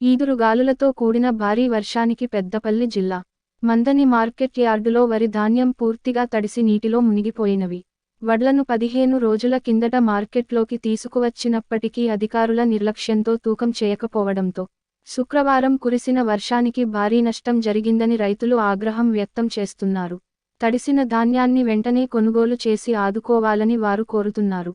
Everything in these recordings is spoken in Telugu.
ఈదురుగాలులతో కూడిన భారీ వర్షానికి పెద్దపల్లి జిల్లా మందని మార్కెట్ యార్డులో వరి ధాన్యం పూర్తిగా తడిసి నీటిలో మునిగిపోయినవి. వడ్లను పదిహేను రోజుల కిందట మార్కెట్లోకి తీసుకువచ్చినప్పటికీ అధికారుల నిర్లక్ష్యంతో తూకం చేయకపోవడంతో శుక్రవారం కురిసిన వర్షానికి భారీ నష్టం జరిగిందని రైతులు ఆగ్రహం వ్యక్తం చేస్తున్నారు. తడిసిన ధాన్యాన్ని వెంటనే కొనుగోలు చేసి ఆదుకోవాలని వారు కోరుతున్నారు.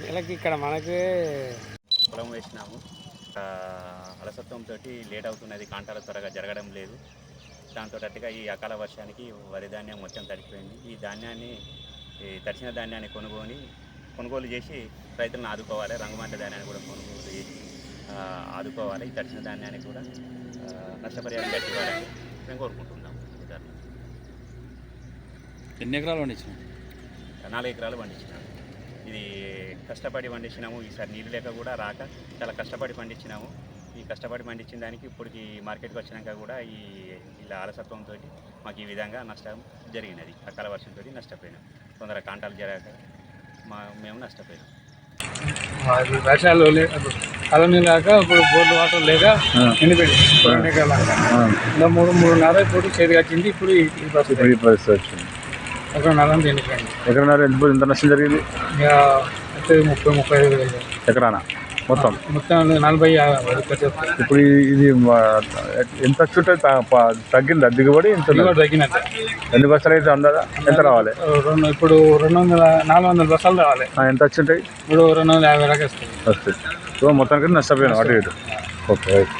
నెలకి ఇక్కడ మనకి పొలం వేసినాము. అలసత్వంతో లేట్ అవుతున్నది కాంటాలు త్వరగా జరగడం లేదు. దాంతో అట్టుగా ఈ అకాల వర్షానికి వరి ధాన్యం మొత్తం తడిపోయింది ఈ ధాన్యాన్ని ఈ తడిసిన ధాన్యాన్ని కొనుగోని కొనుగోలు చేసి రైతులను ఆదుకోవాలి. రంగుమంట ధాన్యాన్ని కూడా కొనుగోలు చేసి ఆ, ఆదుకోవాలి. ఈ తడిసిన ధాన్యాన్ని కూడా నష్టపరిహారం కట్టివ్వాలని మేము కోరుకుంటున్నాం ఇతరులు. ఎన్ని ఎకరాలు పండించిన నాలుగు ఎకరాలు పండించినాము. ఇది కష్టపడి పండించినాము. ఈసారి నీళ్ళు లేక కూడా రాక చాలా కష్టపడి పండించినాము. ఈ కష్టపడి పండించిన దానికి ఇప్పటికి మార్కెట్కి వచ్చినాక కూడా ఈ ఇలా అలసత్వంతో మాకు ఈ విధంగా నష్టం జరిగినది. అకాల వర్షంతో నష్టపోయినాం. తొందరగా కాంటాలు జరగక మా మేము నష్టపోయినాం. వర్షాలు కాలనీ లేక ఇప్పుడు బోర్డు వాటర్ లేక ఎండిపోయింది. మూడు మూడున్నర ఇప్పుడు చేతికి వచ్చింది. ఇప్పుడు ఈ పరిస్థితి వచ్చింది. ఎకరన్నర ఎంత ఎంత నష్టం జరిగింది? ముప్పై ముప్పై ఐదు వేలు ఎకరాన? మొత్తం? మొత్తం నలభై. ఇప్పుడు ఇది ఎంత చుట్టూ తగ్గిందా? దిగుబడి ఎంత తగ్గినట్టే. ఎన్ని బస్సులు అయితే అందదా? ఎంత రావాలి? రెండు ఇప్పుడు రెండు వందల నాలుగు వందల బస్సాలు రావాలి. ఎంత వచ్చి ఉంటాయి? ఇప్పుడు రెండు వందల యాభై దాకా వస్తుంది. వస్తుంది. సో మొత్తానికి నష్టపోయాను అటు ఇటు. Okay right.